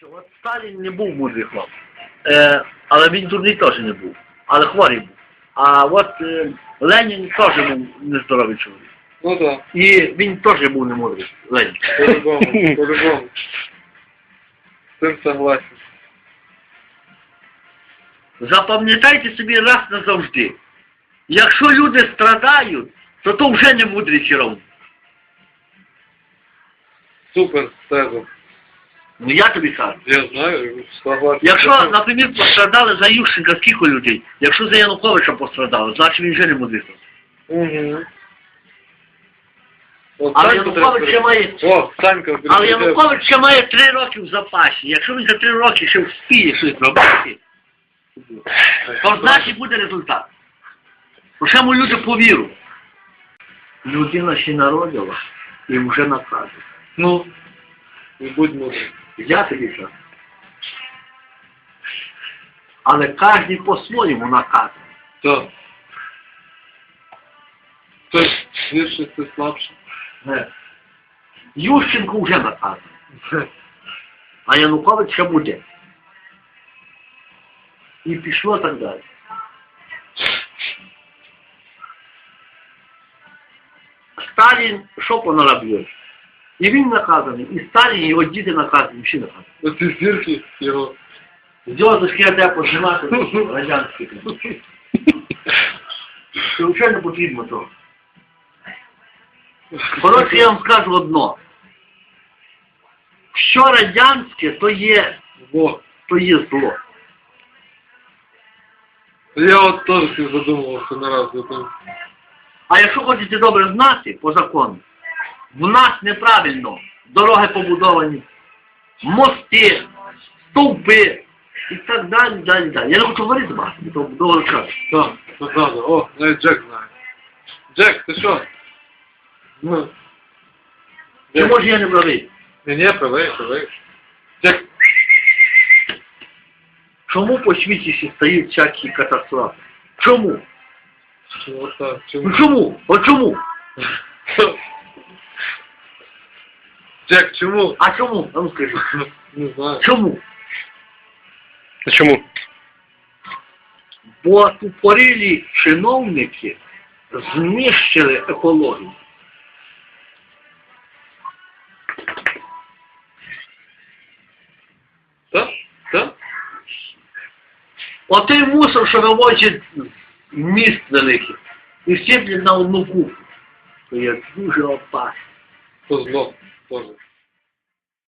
Що от Сталін не був мудрий хлоп. Е, але він дурний теж не був. Але хворий був. А от е, Ленін теж був нездоровий чоловік. Ну да, І він теж був не мудрий. Ленін. по-любому, по-любому. З цим согласен. Запам'ятайте собі раз назавжди. Якщо люди страдають, то то вже не мудрі червоні. Супер теза. Ну я тобі кажу. Я знаю. Якщо, наприклад, пострадали за Ющенка скільки людей, якщо за Януковича пострадали, значить він вже не мудрий. Угу. От Але Янукович треба- ще має О, Санька, Але Янукович ще має три роки в запасі. Якщо він за три роки ще вспіє щось робити, то значить буде результат. Бо ще люди повіруть. Людина ще народила і вже наказує. Ну, і будь мудрий. Я тобі кажу. Але кожен по-своєму наказує. Так. Хтось гірше, хтось слабше. Не. Ющенко вже наказує, а Янукович ще буде. І пішло так далі. Сталін що понаробив? І він наказаний, і Сталін, і його діти наказані, всі наказані. Оці зірки його. Зв'язочки я тебе пожимати радянські. Це вже не потрібно того. Коротше, я вам скажу одно. Що радянське, то є, Во. то є зло. Я от теж задумувався не раз за. А якщо хочете добре знати по закону, в нас неправильно дороги побудовані, мости, стовпи і так далі, далі, далі. Я не хочу говорити багато, то довго кажу. Так, це правда. О, навіть Джек знає. Джек, ти що? Ну. Чи може я не правий? Ні, ні, правий, правий. Джек, Чому по світі ще стають всякі катастрофи? Чому? чому? Ну Чому? чому? От чому? Джек, чому? А чому? А ну скажи. Не знаю. Чому? А чому? Бо тупорилі чиновники знищили екологію. Так? Так? Отий мусор, що вивозять міст великих і сіплять на одну купу, то є дуже опасно. То зло. Тоже.